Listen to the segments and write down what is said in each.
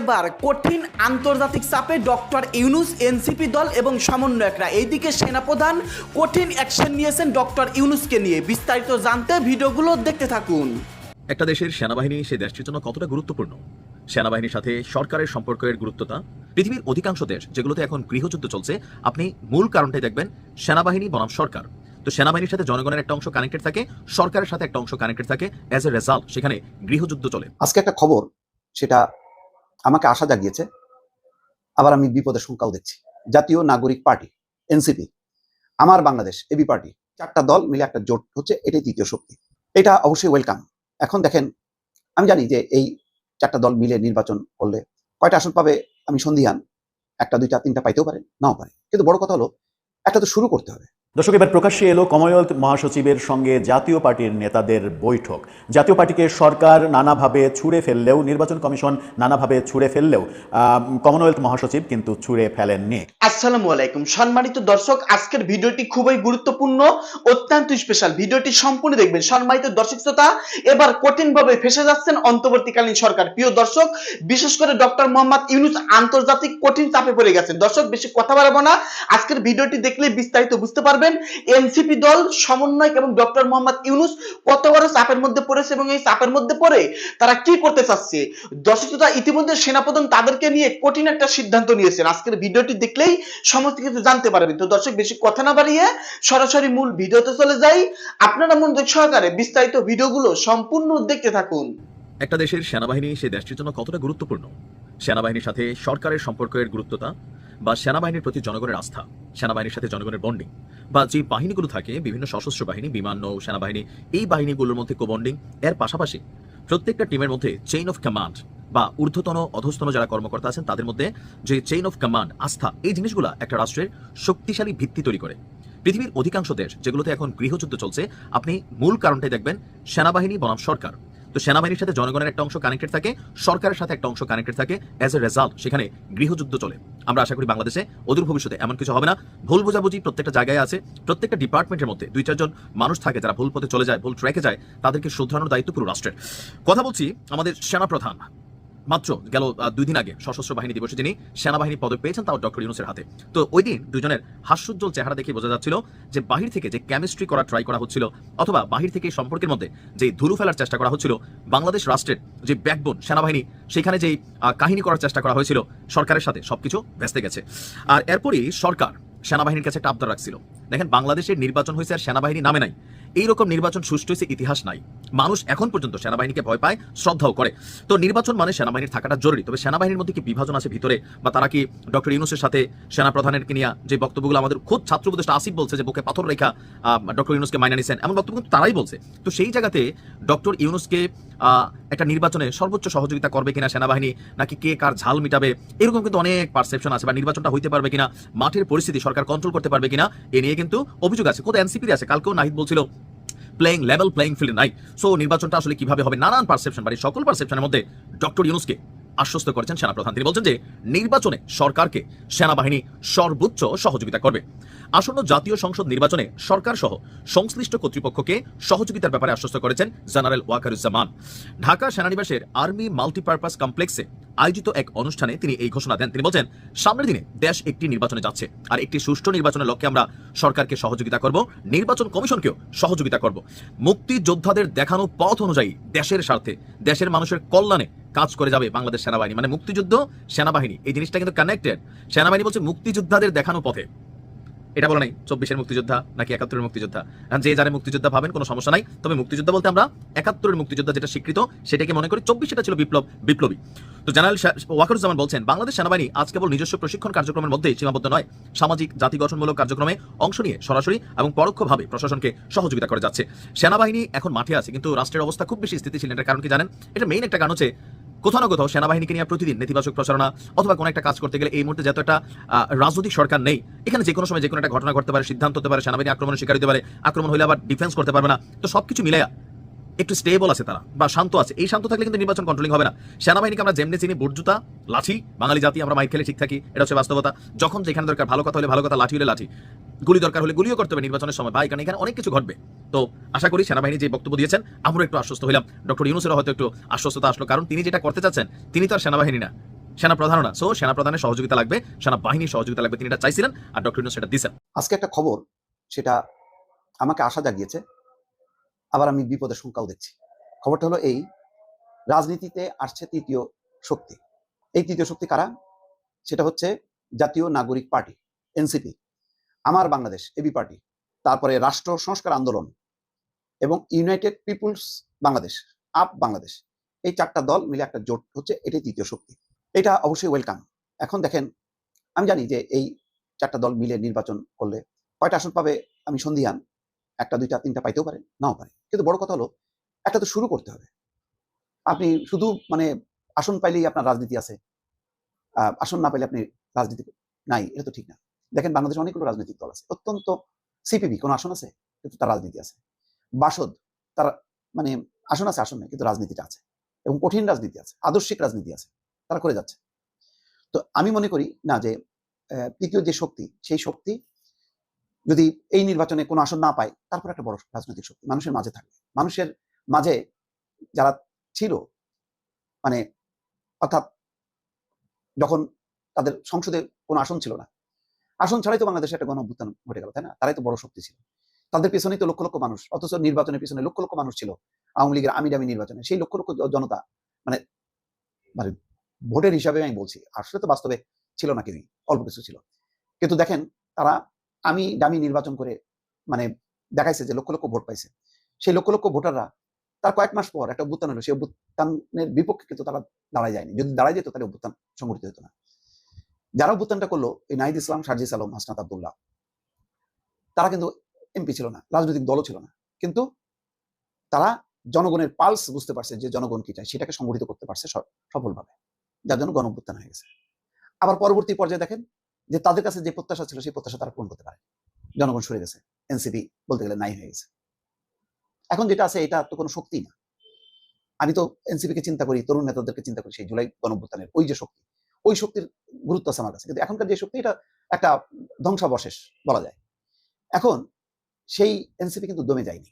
এবার কঠিন আন্তর্জাতিক চাপে ডক্টর ইউনুস এনসিপি দল এবং সমন্বয়করা। এইদিকে সেনাপ্রধান কঠিন অ্যাকশন নিয়েছেন ডক্টর ইউনুসকে নিয়ে। বিস্তারিত জানতে ভিডিওগুলো দেখতে থাকুন। একটা দেশের সেনাবাহিনী সে দেশটির জন্য কতটা গুরুত্বপূর্ণ? সেনাবাহিনীর সাথে সরকারের সম্পর্কের গুরুত্বতা? পৃথিবীর অধিকাংশ দেশ যেগুলোতে এখন গৃহযুদ্ধ চলছে আপনি মূল কারণটাই দেখবেন সেনাবাহিনী বনাম সরকার। তো সেনাবাহিনীর সাথে জনগণের একটা অংশ কানেক্টেড থাকে সরকারের সাথে একটা অংশ কানেক্টেড থাকে অ্যাজ এ রেজাল্ট সেখানে গৃহযুদ্ধ চলে। আজকে একটা খবর সেটা আমাকে আশা জাগিয়েছে। আবার আমি বিপদের সংখ্যাও দেখছি। জাতীয় নাগরিক পার্টি এনসিপি আমার বাংলাদেশ এবি পার্টি চারটা দল মিলে একটা জোট হচ্ছে, এটাই তৃতীয় শক্তি। এটা অবশ্যই ওয়েলকাম এখন দেখেন, আমি জানি যে এই চারটা দল মিলে নির্বাচন করলে কয়টা আসন পাবে, আমি সন্ধিহান। একটা, দুইটা, তিনটা পাইতেও পারে, নাও পারে। কিন্তু বড় কথা হলো, একটা তো শুরু করতে হবে। দর্শক, এবার প্রকাশ্যে এলো কমনওয়েলথ মহাসচিবের সঙ্গে জাতীয় পার্টির নেতাদের বৈঠক। জাতীয় পার্টিকে সরকার নানাভাবে ছুঁড়ে ফেললেও, নির্বাচন কমিশন নানাভাবে ছুঁড়ে ফেললেও কমনওয়েলথ মহাসচিব কিন্তু ছুঁড়ে ফেলেননি। আসসালামু আলাইকুম। সম্মানিত দর্শক, আজকের ভিডিওটি খুবই গুরুত্বপূর্ণ, অত্যন্ত স্পেশাল ভিডিওটি সম্পূর্ণ দেখবেন। সম্মানিত দর্শক শ্রোতা, এবার কঠিনভাবে ফেসে যাচ্ছেন অন্তর্বর্তীকালীন সরকার। প্রিয় দর্শক, বিশেষ করে ডক্টর মোহাম্মদ ইউনুস আন্তর্জাতিক কঠিন চাপে পড়ে গেছেন। দর্শক, বেশি কথা বাড়াবো না। আজকের ভিডিওটি দেখলে বিস্তারিত বুঝতে পারবেন। এনসিপি দল, সমন্বয়ক এবং ডক্টর মোহাম্মদ ইউনুস কত বড় চাপের মধ্যে পড়েছে এবং এই চাপের মধ্যে পড়ে তারা কি করতে চাচ্ছে? দর্শক শ্রোতা ইতিমধ্যে সেনাপ্রধান তাদেরকে নিয়ে কঠিন একটা সিদ্ধান্ত নিয়েছেন। আজকের ভিডিওটি দেখলেই সমস্ত কিছু জানতে পারবেন। তো দর্শক, বেশি কথা না বাড়িয়ে সরাসরি মূল ভিডিওতে চলে যাই। আপনারা মনোযোগ সহকারে বিস্তারিত ভিডিওগুলো সম্পূর্ণ দেখতে থাকুন। একটা দেশের সেনাবাহিনী সে দেশটির জন্য কতটা গুরুত্বপূর্ণ? সেনাবাহিনীর সাথে সরকারের সম্পর্কের গুরুত্বতা বা সেনাবাহিনীর প্রতি জনগণের আস্থা, সেনাবাহিনীর সাথে জনগণের বন্ডিং বা যে বাহিনীগুলো থাকে, বিভিন্ন সশস্ত্র বাহিনী, বিমান, নৌ, সেনাবাহিনী, এই বাহিনীগুলোর মধ্যে কোবন্ডিং এর পাশাপাশি প্রত্যেকটা টিমের মধ্যে চেইন অফ কমান্ড বা ঊর্ধ্বতন, অধস্তন যারা কর্মকর্তা আছেন, তাদের মধ্যে যে চেইন অফ কমান্ড আস্থা, এই জিনিসগুলো একটা রাষ্ট্রের শক্তিশালী ভিত্তি তৈরি করে। পৃথিবীর অধিকাংশ দেশ যেগুলোতে এখন গৃহযুদ্ধ চলছে, আপনি মূল কারণটাই দেখবেন, সেনাবাহিনী বনাম সরকার। তো সেনাবাহিনীর সাথে জনগণের একটা অংশ কানেক্টেড থাকে, সরকারের সাথে একটা অংশ কানেক্টেড থাকে। অ্যাজ এ রেজাল্ট সেখানে গৃহযুদ্ধ চলে। আমরা আশা করি বাংলাদেশে অদূর ভবিষ্যতে এমন কিছু হবে না। ভুল বোঝাবুঝি প্রত্যেকটা জায়গায় আছে। প্রত্যেকটা ডিপার্টমেন্টের মধ্যে দুই চারজন মানুষ থাকে যারা ভুল পথে চলে যায়, ভুল ট্র্যাকে যায়, তাদেরকে শুধরানোর দায়িত্ব পুরো রাষ্ট্রের। কথা বলছি আমাদের সেনাপ্রধান। মাত্র গেল দুই দিন আগে সশস্ত্র বাহিনী দিবসে যিনি সেনাবাহিনী পদক পেয়েছেন তাও ডক্টর ইউনুসের হাতে। তো ওই দিন দুজনের হাস্যোজ্জ্বল চেহারা দেখে বোঝা যাচ্ছিল যে বাহির থেকে যে কেমিস্ট্রি করা ট্রাই করা হচ্ছিল অথবা বাহির থেকে সম্পর্কের মধ্যে যে ধুলু ফেলার চেষ্টা করা হচ্ছিল, বাংলাদেশ রাষ্ট্রের যে ব্যাকবোন সেনাবাহিনী, সেখানে যেই কাহিনী করার চেষ্টা করা হয়েছিল, সরকারের সাথে সবকিছু ভেস্তে গেছে। আর এরপরই সরকার সেনাবাহিনীর কাছে একটা আবদার রাখছিল। দেখেন, বাংলাদেশের নির্বাচন হয়েছে আর সেনাবাহিনী নামে নাই। এইরকম নির্বাচন সুষ্ঠু হয়েছে, ইতিহাস নাই। মানুষ এখন পর্যন্ত সেনাবাহিনীকে ভয় পায়, শ্রদ্ধাও করে। তো নির্বাচন মানে সেনাবাহিনীর থাকাটা জরুরি। তবে সেনাবাহিনীর মধ্যে কি বিভাজন আছে ভিতরে? বা তারা কি ডক্টর ইউনুসের সাথে সেনা প্রধানেরকে নিয়ে যে বক্তব্যগুলো আমাদের খুব ছাত্র উপদেষ্টা আসিফ বলছে যে বুকে পাথর রেখা ডক্টর ইউনুসকে মাইনা নিছেন এমন বক্তব্য কিন্তু তারাই বলছে। তো সেই জায়গাতে ডক্টর ইউনুসকে একটা নির্বাচনে সর্বোচ্চ সহযোগিতা করবে কিনা সেনাবাহিনী, নাকি কে কার ঝাল মিটাবে, এরকম কিন্তু অনেক পারসেপশন আছে, বা নির্বাচনটা হইতে পারবে কিনা, মাঠের পরিস্থিতি সরকার কন্ট্রোল করতে পারবে কিনা, এ নিয়ে কিন্তু অভিযোগ আছে। কোথাও এনসিপি আছে, কালকেও নাহিদ বলছিল প্লেইং লেভেল প্লেইং ফিল্ড নাই। সো নির্বাচনটা আসলে কীভাবে হবে নানান পারসেপশন মানে সকল পারসেপশনের মধ্যে ডক্টর ইউনুসকে আশ্বস্ত করেছেন সেনাপ্রধান। তিনি বলছেন যে, নির্বাচনে সরকারকে সেনাবাহিনী সর্বোচ্চ সহযোগিতা করবে। আসন্ন জাতীয় সংসদ নির্বাচনে সরকার সহ সংশ্লিষ্ট কর্তৃপক্ষকে সহযোগিতার ব্যাপারে আশ্বস্ত করেছেন জেনারেল ওয়াকারুজ্জামান। ঢাকা সেনানিবাসের আর্মি মাল্টিপারপাস কমপ্লেক্সে আয়োজিত এক অনুষ্ঠানে তিনি এই ঘোষণা দেন। তিনি বলছেন, সামনের দিনে দেশ একটি নির্বাচনে যাচ্ছে আর একটি সুষ্ঠু নির্বাচনের লক্ষ্যে আমরা সরকারকে সহযোগিতা করব, নির্বাচন কমিশনকেও সহযোগিতা করব। মুক্তিযোদ্ধাদের দেখানো পথ অনুযায়ী দেশের স্বার্থে, দেশের মানুষের কল্যাণে কাজ করে যাবে বাংলাদেশ সেনাবাহিনী। মানে মুক্তিযুদ্ধ, সেনাবাহিনী, এই জিনিসটা কিন্তু কানেক্টেড সেনাবাহিনী বলছে, মুক্তিযোদ্ধাদের দেখানো পথে এটা বলে নাই, চব্বিশের মুক্তিযোদ্ধা নাকি একাত্তরের মুক্তিযোদ্ধা? এখন যে যারা মুক্তিযোদ্ধা ভাবেন, কোনো সমস্যা নাই। তবে মুক্তিযোদ্ধা বলতে আমরা একাত্তরের মুক্তিযোদ্ধা যেটা স্বীকৃত, সেটাকে মনে করি চব্বিশ সেটা ছিল বিপ্লব, বিপ্লবী। তো জেনারেল ওয়াকারুজ্জামান বলছেন, বাংলাদেশ সেনাবাহিনী আজ কেবল নিজস্ব প্রশিক্ষণ কার্যক্রমের মধ্যেই সীমাবদ্ধ নয়। সামাজিক, জাতি গঠনমূলক কার্যক্রমে অংশ নিয়ে সরাসরি এবং পরোক্ষভাবে প্রশাসনকে সহযোগিতা করে যাচ্ছে। সেনাবাহিনী এখন মাঠে আছে, কিন্তু রাষ্ট্রের অবস্থা খুব বেশি স্থিতিশীল। এটার কারণ কি জানেন? এটা মেইন একটা কারণ হচ্ছে কোথাও না কোথাও সেনাবাহিনীকে নিয়ে প্রতিদিন নেতিবাচক প্রচারণা অথবা কোনো একটা কাজ করতে গেলে এই মুহূর্তে যত একটা রাজনৈতিক সরকার নেই, এখানে যে কোনো সময় যে কোনো একটা ঘটনা ঘটতে পারে, সিদ্ধান্ত হতে পারে, সেনাবাহিনী আক্রমণ শিকার হতে পারে, আক্রমণ হলে আবার ডিফেন্স করতে পারবে না। তো সব কিছু মিলাইয়া একটু স্টেবল আছে তারা, বা শান্ত আছে। এই শান্ত থাকলে কিন্তু নির্বাচন কন্ট্রোলিং হবে না। সেনাবাহিনীকে আমরা যেমনি চিনি বুটজুতা লাঠি, বাঙালি জাতি, আমরা মাইক খেলে ঠিক থাকি, এটা হচ্ছে বাস্তবতা। যখন যেখানে দরকার ভালো কথা হলে ভালো কথা, লাঠি হলে লাঠি। গুলি দরকার হলে গুলিও করতে হবে নির্বাচনের সময়। ভাই, কারণ এখানে অনেক কিছু ঘটবে। তো আশা করি সেনাবাহিনী যে বক্তব্য দিয়েছেন আমরা একটু আশ্বস্ত হইলাম। ডক্টর ইউনুসের হয়তো একটু আশ্বস্ততা আসলো, কারণ তিনি যেটা করতে চাচ্ছেন, তিনি তো আর সেনাবাহিনী না। সেনা প্রধানও না। সো সেনা প্রধানের সহযোগিতা লাগবে, সেনা বাহিনীর সহযোগিতা লাগবে। তিনি এটা চাইছিলেন, আর ডক্টর ইউনুস সেটা দিচ্ছেন আজকে একটা খবর, সেটা আমাকে আশা জাগিয়েছে। আবার আমি বিপদের শঙ্কাও দেখছি। খবরটা হলো এই, রাজনীতিতে আসছে তৃতীয় শক্তি। এই তৃতীয় শক্তি কারা? সেটা হচ্ছে জাতীয় নাগরিক পার্টি, এনসিপি। আমার বাংলাদেশ, এবি পার্টি। তারপরে রাষ্ট্র সংস্কার আন্দোলন এবং ইউনাইটেড পিপুলস বাংলাদেশ, আপ বাংলাদেশ। এই চারটা দল মিলে একটা জোট হচ্ছে, এটাই তৃতীয় শক্তি। এটা অবশ্যই ওয়েলকাম। এখন দেখেন, আমি জানি যে এই চারটা দল মিলে নির্বাচন করলে কয়টা আসন পাবে, আমি সন্ধিহান। একটা, দুইটা, তিনটা পাইতেও পারে, নাও পারে। কিন্তু বড় কথা হলো, একটা তো শুরু করতে হবে। আপনি শুধু মানে আসন পাইলেই আপনার রাজনীতি আছে। আসন না পাইলে আপনি রাজনীতি নাই, এটা তো ঠিক না। দেখেন বাংলাদেশে অনেকগুলো রাজনৈতিক দল আছে। অত্যন্ত সিপিবি কোন আসন আছে? কিন্তু তার রাজনীতি আছে। বাসদ, তার মানে আসন আছে, আসন নেই, কিন্তু রাজনীতিটা আছে। এবং কঠিন রাজনীতি আছে, আদর্শিক রাজনীতি আছে, তারা করে যাচ্ছে। তো আমি মনে করি না যে তৃতীয় যে শক্তি, সেই শক্তি যদি এই নির্বাচনে কোনো আসন না পায়, তারপর একটা বড় রাজনৈতিক শক্তি মানুষের মাঝে থাকবে। মানুষের মাঝে যারা ছিল মানে অর্থাৎ যখন তাদের সংসদে কোনো আসন ছিল না, আসন ছাড়াই তো বাংলাদেশে একটা গণ অভ্যুত্থান ঘটে গেল, তাই না? তারাই তো বড় শক্তি ছিল। তাদের পেছনেই তো লক্ষ লক্ষ মানুষ, অথচ নির্বাচনের পিছনে লক্ষ লক্ষ মানুষ ছিল। আওয়ামী লীগের আমি দামি নির্বাচনে, সেই লক্ষ লক্ষ জনতা মানে মানে ভোটের হিসাবে আমি বলছি, আসলে তো বাস্তবে ছিল না কেউই, অল্প কিছু ছিল। কিন্তু দেখেন, তারা আমি দামি নির্বাচন করে মানে দেখাইছে যে লক্ষ লক্ষ ভোট পাইছে। সেই লক্ষ লক্ষ ভোটাররা তার কয়েক মাস পর একটা অভ্যুত্থান হলো। সেই অভ্যুত্থানের বিপক্ষে কিন্তু তারা দাঁড়ায় যায়নি। যদি দাঁড়ায় যেত তাহলে অভ্যুত্থান সংগঠিত হতো না। যারা অভ্যুত্থানটা করল, এই নাহিদ ইসলাম, সার্জিস আলম, হাসনাত আবদুল্লাহ, তারা কিন্তু এমপি ছিল না, রাজনৈতিক দলও ছিল না। কিন্তু তারা জনগণের পালস বুঝতে পারছে যে জনগণ কি চায়, সেটাকে সংগঠিত করতে পারছে সফলভাবে। যার জন্য গণ অভ্যুত্থান হয়ে গেছে। আবার পরবর্তী পর্যায়ে দেখেন যে তাদের কাছে যে প্রত্যাশা ছিল, সেই প্রত্যাশা তারা পূরণ করতে পারে। জনগণ সরে গেছে। এনসিপি বলতে গেলে নাই হয়ে গেছে। এখন যেটা আছে, এটা তো কোনো শক্তি না। আমি তো এনসিপি কে চিন্তা করি, তরুণ নেতাদেরকে চিন্তা করি, সেই জুলাই গণঅভ্যুত্থানের ওই যে শক্তি, ওই শক্তির গুরুত্ব আছে আমার কাছে। কিন্তু এখনকার যে শক্তি, এটা একটা ধ্বংসাবশেষ বলা যায়। এখন সেই এনসিপি কিন্তু দমে যায়নি।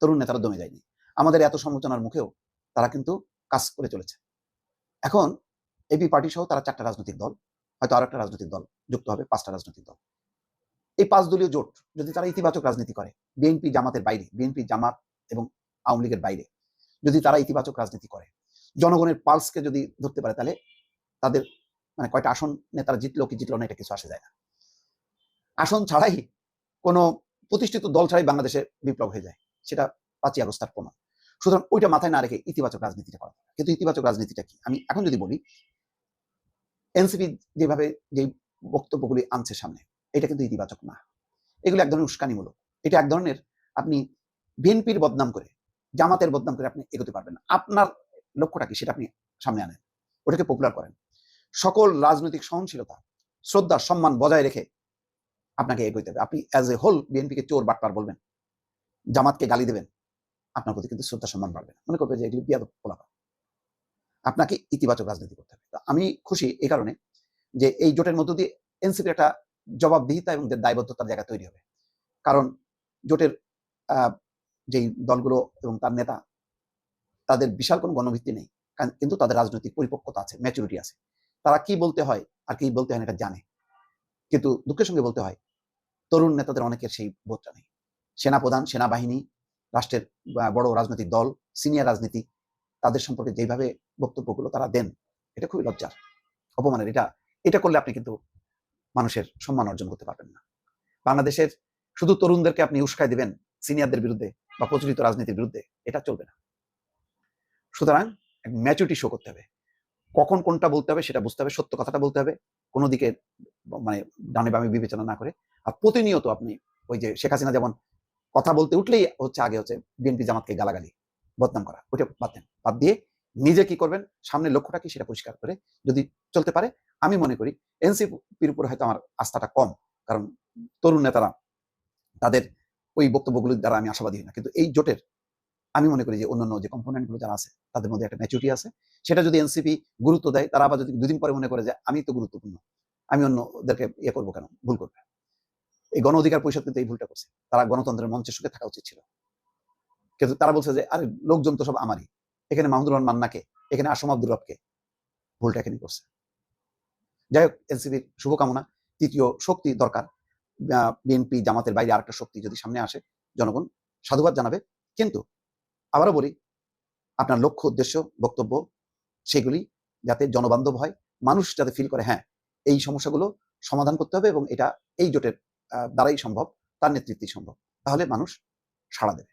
তরুণ নেতারা দমে যায়নি। আমাদের এত সমালোচনার মুখেও তারা কিন্তু কাজ করে চলেছে। এখন এবি পার্টি সহ তারা চারটা রাজনৈতিক দল হয়তো আরও একটা রাজনৈতিক দল যুক্ত হবে, পাঁচটা রাজনৈতিক দল। এই পাঁচ দলীয় জোট যদি তারা ইতিবাচক রাজনীতি করে, বিএনপি জামাতের বাইরে, বিএনপি জামাত এবং আওয়ামী লীগের বাইরে, যদি তারা ইতিবাচক রাজনীতি করে, জনগণের পালসকে যদি ধরতে পারে, তাহলে তাদের মানে কয়টা আসন নেতারা জিতলো কি জিতলো না, এটা কিছু আসে যায় না। আসন ছাড়াই কোনো প্রতিষ্ঠিত দল ছাড়াই বাংলাদেশে বিপ্লব হয়ে যায়, সেটা পাঁচই আগস্ট তার প্রমাণ। সুতরাং ওইটা মাথায় না রেখে ইতিবাচক রাজনীতিটা করা কিন্তু ইতিবাচক রাজনীতিটা কি? আমি এখন যদি বলি এনসিপি যেভাবে যে বক্তব্যগুলি আনছে সামনে, এটা কিন্তু ইতিবাচক না। এগুলো এক ধরনের উস্কানিমূলক। এটা এক ধরনের আপনি বিএনপির বদনাম করে, জামাতের বদনাম করে আপনি এগোতে পারবেন আপনার লক্ষ্যটা কি সেটা আপনি সামনে আনেন। ওটাকে পপুলার করেন। সকল রাজনৈতিক সহনশীলতা, শ্রদ্ধা, সম্মান বজায় রেখে আপনাকে এগোতে হবে। আপনি অ্যাজ এ হোল বিএনপিকে চোর বাটপার বলবেন, জামাতকে গালি দেবেন, আপনার প্রতি কিন্তু শ্রদ্ধা, সম্মান বাড়বে না। মনে করবে যে এগুলি বিয়াদ পোলাপা আপনাকে ইতিবাচক রাজনীতি করতে হবে। আমি খুশি এই কারণে যে এই জোটের মধ্য দিয়ে এনসিপির একটা জবাবদিহিতা এবং দায়বদ্ধতার জায়গা তৈরি হবে। কারণ জোটের যেই দলগুলো এবং তার নেতা, তাদের বিশাল কোনো গণভিত্তি নেই। কিন্তু তাদের রাজনৈতিক পরিপক্কতা আছে ম্যাচুরিটি আছে। তারা কি বলতে হয় আর কি বলতে হয় এটা জানে। কিন্তু দুঃখের সঙ্গে বলতে হয়, তরুণ নেতাদের অনেকের সেই বোধটা নেই। সেনাপ্রধান, সেনাবাহিনী, রাষ্ট্রের বড় রাজনৈতিক দল সিনিয়র রাজনীতি, তাদের সম্পর্কে যেভাবে বক্তব্যগুলো তারা দেন। এটা খুবই লজ্জার। অপমানের, এটা এটা করলে আপনি কিন্তু মানুষের সম্মান অর্জন করতে পারবেন না। বাংলাদেশের শুধু তরুণদেরকে আপনি উস্কায় দিবেন সিনিয়রদের বিরুদ্ধে বা প্রচলিত রাজনীতির বিরুদ্ধে, এটা চলবে না। সুতরাং ম্যাচুরিটি শো করতে হবে। কখন কোনটা বলতে হবে সেটা বুঝতে হবে, সত্য কথাটা বলতে হবে, কোনো দিকে মানে ডানে বামে বিবেচনা না করে। আর প্রতিনিয়ত আপনি ওই যে শেখ হাসিনা যেমন কথা বলতে উঠলেই হচ্ছে আগে হচ্ছে বিএনপি জামাতকে গালাগালি, বদনাম করা, ওইটা বাদ দেন। বাদ দিয়ে নিজে কি করবেন? সামনে লক্ষ্যটা কি? সেটা পরিষ্কার করে যদি চলতে পারে, আমি মনে করি এনসিপির উপরে হয়তো আমার আস্থাটা কম। কারণ তরুণ নেতারা তাদের ওই বক্তব্যগুলোর দ্বারা আমি আশাবাদী হই না। কিন্তু এই জোটের আমি মনে করি যে অন্যান্য যে কম্পোনেন্টগুলো যারা আছে, তাদের মধ্যে একটা ম্যাচুরিটি আছে। সেটা যদি এনসিপি গুরুত্ব দেয়, তারা আবার যদি দুদিন পরে মনে করে যে আমি তো গুরুত্বপূর্ণ, আমি অন্যদেরকে ইয়ে করব কেন? ভুল করবে। এই গণ অধিকার পরিষদ কিন্তু এই ভুলটা করছে। তারা গণতন্ত্রের মঞ্চের সঙ্গে থাকা উচিত ছিল। কিন্তু তারা বলছে যে, আরে, লোকজন তো সব আমারই। এখানে মাহমুদুর রহমান মান্নাকে, এখানে আসম আব্দুর রবকে ভুলটা এখানে করছে। যাই হোক, এনসিপির শুভকামনা, তৃতীয় শক্তি দরকার। বিএনপি জামাতের বাইরে আরেকটা শক্তি যদি সামনে আসে, জনগণ সাধুবাদ জানাবে। কিন্তু আবারও বলি, আপনার লক্ষ্য, উদ্দেশ্য, বক্তব্য, সেগুলি যাতে জনবান্ধব হয়, মানুষ যাতে ফিল করে হ্যাঁ এই সমস্যাগুলো সমাধান করতে হবে এবং এটা এই জোটের দ্বারাই সম্ভব, তার নেতৃত্বেই সম্ভব। তাহলে মানুষ সাড়া দেবে।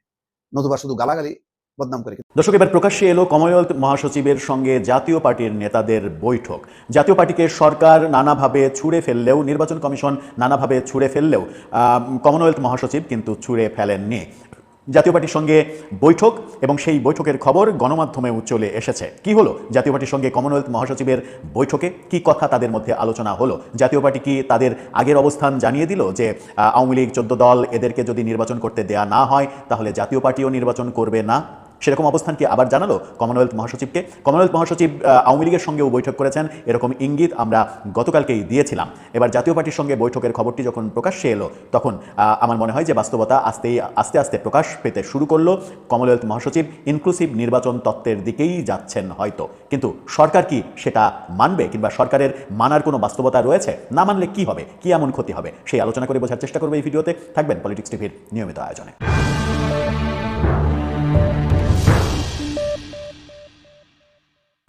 নতুবা শুধু গালাগালি বদনাম করে দর্শক, এবার প্রকাশ্যে এলো কমনওয়েলথ মহাসচিবের সঙ্গে জাতীয় পার্টির নেতাদের বৈঠক। জাতীয় পার্টিকে সরকার নানাভাবে ছুঁড়ে ফেললেও, নির্বাচন কমিশন নানাভাবে ছুঁড়ে ফেললেও কমনওয়েলথ মহাসচিব কিন্তু ছুঁড়ে ফেলেননি। জাতীয় পার্টির সঙ্গে বৈঠক এবং সেই বৈঠকের খবর গণমাধ্যমেও চলে এসেছে। কি হলো? জাতীয় পার্টির সঙ্গে কমনওয়েলথ মহাসচিবের বৈঠকে কি কথা তাদের মধ্যে আলোচনা হলো? জাতীয় পার্টি কি তাদের আগের অবস্থান জানিয়ে দিল যে আওয়ামী লীগ চোদ্দ দল এদেরকে যদি নির্বাচন করতে দেয়া না হয়, তাহলে জাতীয় পার্টিও নির্বাচন করবে না? সেরকম অবস্থান কি আবার জানালো কমনওয়েলথ মহাসচিবকে? কমনওয়েলথ মহাসচিব আওয়ামী লীগের সঙ্গেও বৈঠক করেছেন। এরকম ইঙ্গিত আমরা গতকালকেই দিয়েছিলাম। এবার জাতীয় পার্টির সঙ্গে বৈঠকের খবরটি যখন প্রকাশ্যে এলো, তখন আমার মনে হয় যে বাস্তবতা আস্তেই, আস্তে আস্তে প্রকাশ পেতে শুরু করল। কমনওয়েলথ মহাসচিব ইনক্লুসিভ নির্বাচন তত্ত্বের দিকেই যাচ্ছেন হয়তো। কিন্তু সরকার কি সেটা মানবে কিংবা সরকারের মানার কোনো বাস্তবতা রয়েছে? না মানলে কি হবে? কি এমন ক্ষতি হবে? সেই আলোচনা করে বোঝার চেষ্টা করব এই ভিডিওতে। থাকবেন পলিটিক্স টিভির নিয়মিত আয়োজনে।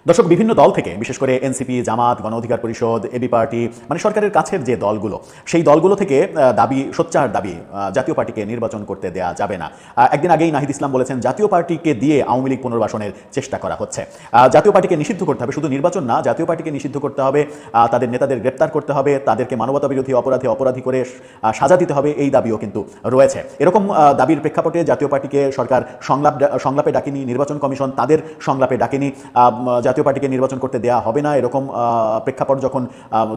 দর্শক বিভিন্ন দল থেকে বিশেষ করে এনসিপি জামাত গণ অধিকার পরিষদ এবি পার্টি মানে সরকারের কাছের যে দলগুলো সেই দলগুলো থেকে দাবি সোচ্চার দাবি জাতীয় পার্টিকে নির্বাচন করতে দেয়া যাবে না। একদিন আগেই নাহিদ ইসলাম বলেছেন জাতীয় পার্টিকে দিয়ে আওয়ামী লীগ পুনর্বাসনের চেষ্টা করা হচ্ছে। জাতীয় পার্টিকে নিষিদ্ধ করতে হবে শুধু নির্বাচন না জাতীয় পার্টিকে নিষিদ্ধ করতে হবে তাদের নেতাদের গ্রেপ্তার করতে হবে তাদেরকে মানবতা বিরোধী অপরাধী অপরাধী করে সাজা দিতে হবে এই দাবিও কিন্তু রয়েছে। এরকম দাবির প্রেক্ষাপটে জাতীয় পার্টিকে সরকার সংলাপ সংলাপে ডাকেনি নির্বাচন কমিশন তাদের সংলাপে ডাকেনি উম, জাতীয় পার্টিকে নির্বাচন করতে দেয়া হবে না। এরকম প্রেক্ষাপট যখন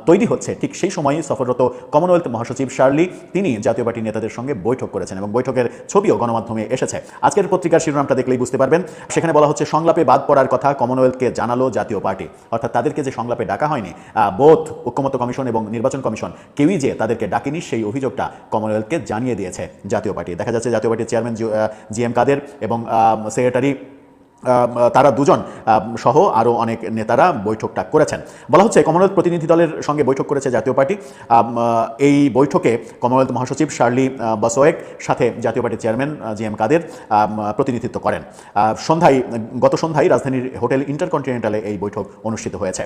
তৈরি হচ্ছে, ঠিক সেই সময় সফররত কমনওয়েলথ মহাসচিব শার্লি তিনি জাতীয় পার্টির নেতাদের সঙ্গে বৈঠক করেছেন এবং বৈঠকের ছবিও গণমাধ্যমে এসেছে। আজকের পত্রিকার শিরোনামটা দেখলেই বুঝতে পারবেন। সেখানে বলা হচ্ছে, সংলাপে বাদ পড়ার কথা কমনওয়েলথকে জানালো জাতীয় পার্টি। অর্থাৎ তাদেরকে যে সংলাপে ডাকা হয়নি বোধ ঐক্যমত কমিশন এবং নির্বাচন কমিশন, কেউই যে তাদেরকে ডাকেনি সেই অভিযোগটা কমনওয়েলথকে জানিয়ে দিয়েছে জাতীয় পার্টি। দেখা যাচ্ছে জাতীয় পার্টির চেয়ারম্যান জি এম কাদের এবং সেক্রেটারি তারা দুজন সহ আরও অনেক নেতারা বৈঠকটা করেছেন। বলা হচ্ছে কমনওয়েলথ প্রতিনিধি দলের সঙ্গে বৈঠক করেছে জাতীয় পার্টি। এই বৈঠকে কমনওয়েলথ মহাসচিব শার্লি বাসোয়েক সাথে জাতীয় পার্টির চেয়ারম্যান জি এম কাদের প্রতিনিধিত্ব করেন। সন্ধ্যায়, গত সন্ধ্যায় রাজধানীর হোটেল ইন্টারকন্টিনেন্টালে এই বৈঠক অনুষ্ঠিত হয়েছে।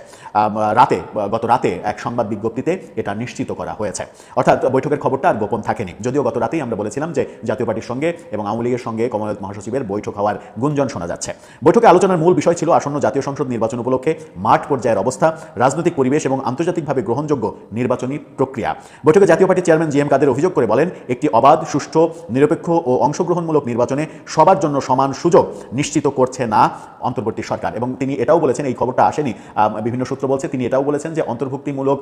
রাতে, গত রাতে এক সংবাদ বিজ্ঞপ্তিতে এটা নিশ্চিত করা হয়েছে। অর্থাৎ বৈঠকের খবরটা আর গোপন থাকেনি। যদিও গত রাতেই আমরা বলেছিলাম যে জাতীয় পার্টির সঙ্গে এবং আওয়ামী লীগের সঙ্গে কমনওয়েলথ মহাসচিবের বৈঠক হওয়ার গুঞ্জন শোনা যাচ্ছে। বৈঠকে আলোচনার মূল বিষয় ছিল আসন্ন জাতীয় সংসদ নির্বাচন উপলক্ষে মাঠ পর্যায়ের অবস্থা, রাজনৈতিক পরিবেশ এবং আন্তর্জাতিকভাবে গ্রহণযোগ্য নির্বাচনী প্রক্রিয়া। বৈঠকে জাতীয় পার্টির চেয়ারম্যান জি এম কাদের অভিযোগ করে বলেন, একটি অবাধ, সুষ্ঠু, নিরপেক্ষ ও অংশগ্রহণমূলক নির্বাচনে সবার জন্য সমান সুযোগ নিশ্চিত করছে না অন্তর্বর্তী সরকার। এবং তিনি এটাও বলেছেন, এই খবরটা আসেনি। বিভিন্ন সূত্র বলছে, তিনি এটাও বলেছেন যে অন্তর্ভুক্তিমূলক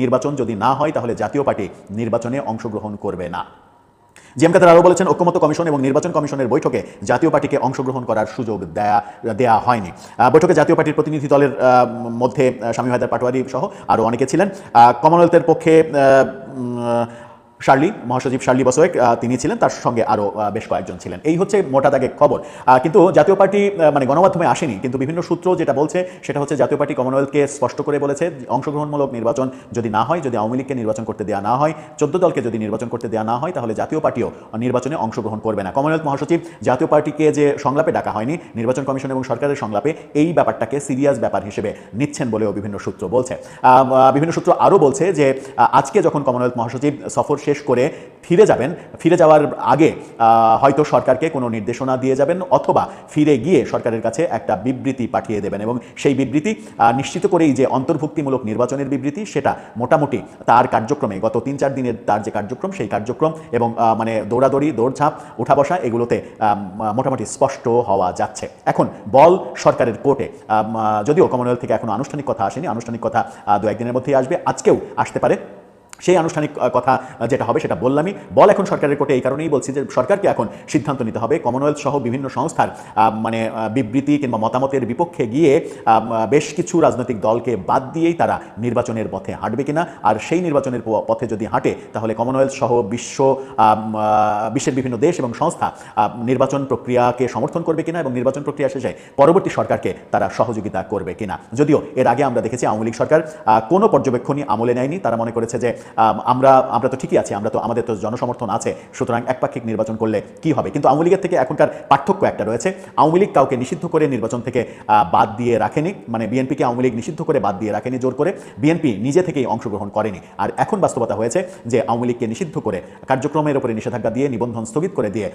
নির্বাচন যদি না হয়, তাহলে জাতীয় পার্টি নির্বাচনে অংশগ্রহণ করবে না। জিএম কাদের আরও বলেছেন ঐক্যমত কমিশন এবং নির্বাচন কমিশনের বৈঠকে জাতীয় পার্টিকে অংশগ্রহণ করার সুযোগ দেয়া দেয়া হয়নি। বৈঠকে জাতীয় পার্টির প্রতিনিধি দলের মধ্যে স্বামী হায়দার পাটোয়ারি সহ আরও অনেকে ছিলেন। কমনওয়েলথের পক্ষে শার্লি, মহাসচিব শার্লি বসোয়েক তিনি ছিলেন। তার সঙ্গে আরও বেশ কয়েকজন ছিলেন। এই হচ্ছে মোটা দাগে খবর। কিন্তু জাতীয় পার্টি মানে গণমাধ্যমে আসেনি, কিন্তু বিভিন্ন সূত্র যেটা বলছে, সেটা হচ্ছে জাতীয় পার্টি কমনওয়েলথকে স্পষ্ট করে বলেছে, অংশগ্রহণমূলক নির্বাচন যদি না হয়, যদি আওয়ামী লীগকে নির্বাচন করতে দেওয়া না হয়, চোদ্দ দলকে যদি নির্বাচন করতে দেওয়া না হয়, তাহলে জাতীয় পার্টিও নির্বাচনে অংশগ্রহণ করবে না। কমনওয়েলথ মহাসচিব, জাতীয় পার্টিকে যে সংলাপে ডাকা হয়নি, নির্বাচন কমিশন এবং সরকারের সংলাপে এই ব্যাপারটাকে সিরিয়াস ব্যাপার হিসেবে নিচ্ছেন বলেও বিভিন্ন সূত্র বলছে। বিভিন্ন সূত্র আরও বলছে যে আজকে যখন কমনওয়েলথ মহাসচিব সফর শেষ করে ফিরে যাবেন, ফিরে যাওয়ার আগে হয়তো সরকারকে কোনো নির্দেশনা দিয়ে যাবেন অথবা ফিরে গিয়ে সরকারের কাছে একটা বিবৃতি পাঠিয়ে দেবেন এবং সেই বিবৃতি নিশ্চিত করেই যে অন্তর্ভুক্তিমূলক নির্বাচনের বিবৃতি সেটা মোটামুটি তার কার্যক্রমে গত তিন চার দিনের তার যে কার্যক্রম সেই কার্যক্রম এবং মানে দৌড়াদৌড়ি, দৌড়ঝাঁপ উঠা বসা এগুলোতে মোটামুটি স্পষ্ট হওয়া যাচ্ছে। এখন বল সরকারের কোর্টে যদিও কমনওয়েলথ থেকে এখনও আনুষ্ঠানিক কথা আসেনি, আনুষ্ঠানিক কথা দু একদিনের মধ্যেই আসবে, আজকেও আসতে পারে। সেই আনুষ্ঠানিক কথা যেটা হবে সেটা বললামই। বল এখন সরকারের কোর্টে এই কারণেই বলছি যে সরকারকে এখন সিদ্ধান্ত নিতে হবে। কমনওয়েলথ সহ বিভিন্ন সংস্থার মানে বিবৃতি কিংবা মতামতের বিপক্ষে গিয়ে বেশ কিছু রাজনৈতিক দলকে বাদ দিয়েই তারা নির্বাচনের পথে হাঁটবে কিনা। আর সেই নির্বাচনের পথে যদি হাঁটে, তাহলে কমনওয়েলথ সহ বিশ্ব বিশ্বের বিভিন্ন দেশ এবং সংস্থা নির্বাচন প্রক্রিয়াকে সমর্থন করবে কিনা এবং নির্বাচন প্রক্রিয়া শেষে পরবর্তী সরকারকে তারা সহযোগিতা করবে কিনা। যদিও এর আগে আমরা দেখেছি আওয়ামী লীগ সরকার কোনো পর্যবেক্ষণই আমলে নেয়নি। তারা মনে করেছে যে আমরা আমরা তো ঠিকই আছি, আমরা তো আমাদের তো জনসমর্থন আছে, সুতরাং একপাক্ষিক নির্বাচন করলে কি হবে? কিন্তু আওয়ামী লীগের থেকে এখনকার পার্থক্য একটা রয়েছে। আওয়ামী লীগ কাউকে নিষিদ্ধ করে নির্বাচন থেকে বাদ দিয়ে রাখেনি। মানে বিএনপিকে আওয়ামী লীগ নিষিদ্ধ করে, বাদ দিয়ে রাখেনি জোর করে। বিএনপি নিজে থেকেই অংশগ্রহণ করেনি। আর এখন বাস্তবতা হয়েছে যে আওয়ামী লীগকে নিষিদ্ধ করে কার্যক্রমের উপরে নিষেধাজ্ঞা দিয়ে, নিবন্ধন স্থগিত করে দিয়ে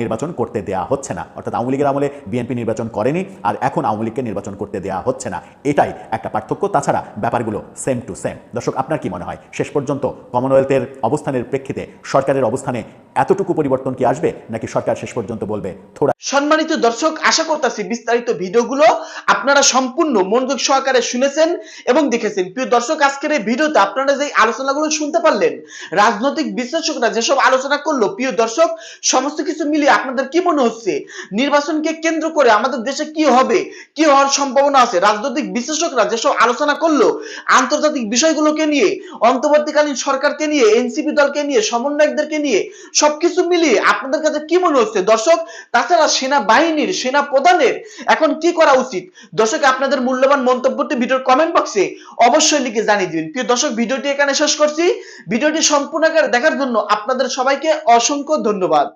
নির্বাচন করতে দেয়া হচ্ছে না। অর্থাৎ আওয়ামী লীগের আমলে বিএনপি নির্বাচন করেনি, আর এখন আওয়ামী লীগকে নির্বাচন করতে দেয়া হচ্ছে না। এটাই একটা পার্থক্য। তাছাড়া ব্যাপারগুলো সেম টু সেম দর্শক, আপনার কি মনে হয়? শেষ পর্যন্ত কমনওয়েলথের অবস্থানের প্রেক্ষিতে সরকারের অবস্থানে এতটুকু পরিবর্তন কি আসবে? নাকি সরকার শেষ পর্যন্ত বলবে? থোড়া সম্মানিত দর্শক, আশা করতেছি বিস্তারিত ভিডিওগুলো আপনারা সম্পূর্ণ মনোযোগ সহকারে শুনেছেন এবং দেখেছেন। প্রিয় দর্শক, আজকের এই ভিডিওতে আপনারা যে আলোচনাগুলো শুনতে পারলেন, রাজনৈতিক বিশ্লেষকরা যেসব আলোচনা করল, প্রিয় দর্শক, সমস্ত কিছু মিলিয়ে আপনাদের কি মনে হচ্ছে? নির্বাচনকে কেন্দ্র করে আমাদের দেশে কি হবে? কি হওয়ার সম্ভাবনা আছে? রাজনৈতিক বিশ্লেষকরা যেসব আলোচনা করল, আন্তর্জাতিক বিষয়গুলোকে নিয়ে অন্তর্বর্তীকালীন সরকারকে নিয়ে, এনসিপি দলকে নিয়ে, সমন্বয়কদেরকে নিয়ে সবকিছু মিলিয়ে আপনাদের কাছে কি মনে হচ্ছে? দর্শক, তাছাড়া সেনা বাহিনীর সেনা প্রধানের এখন কি করা উচিত? দর্শক, আপনাদের মূল্যবান মন্তব্যটি ভিডিওর কমেন্ট বক্সে অবশ্যই লিখে জানিয়ে দিবেন। প্রিয় দর্শক, ভিডিওটি এখানে শেষ করছি। ভিডিওটি সম্পূর্ণ দেখার জন্য আপনাদের সবাইকে অসংখ্য ধন্যবাদ।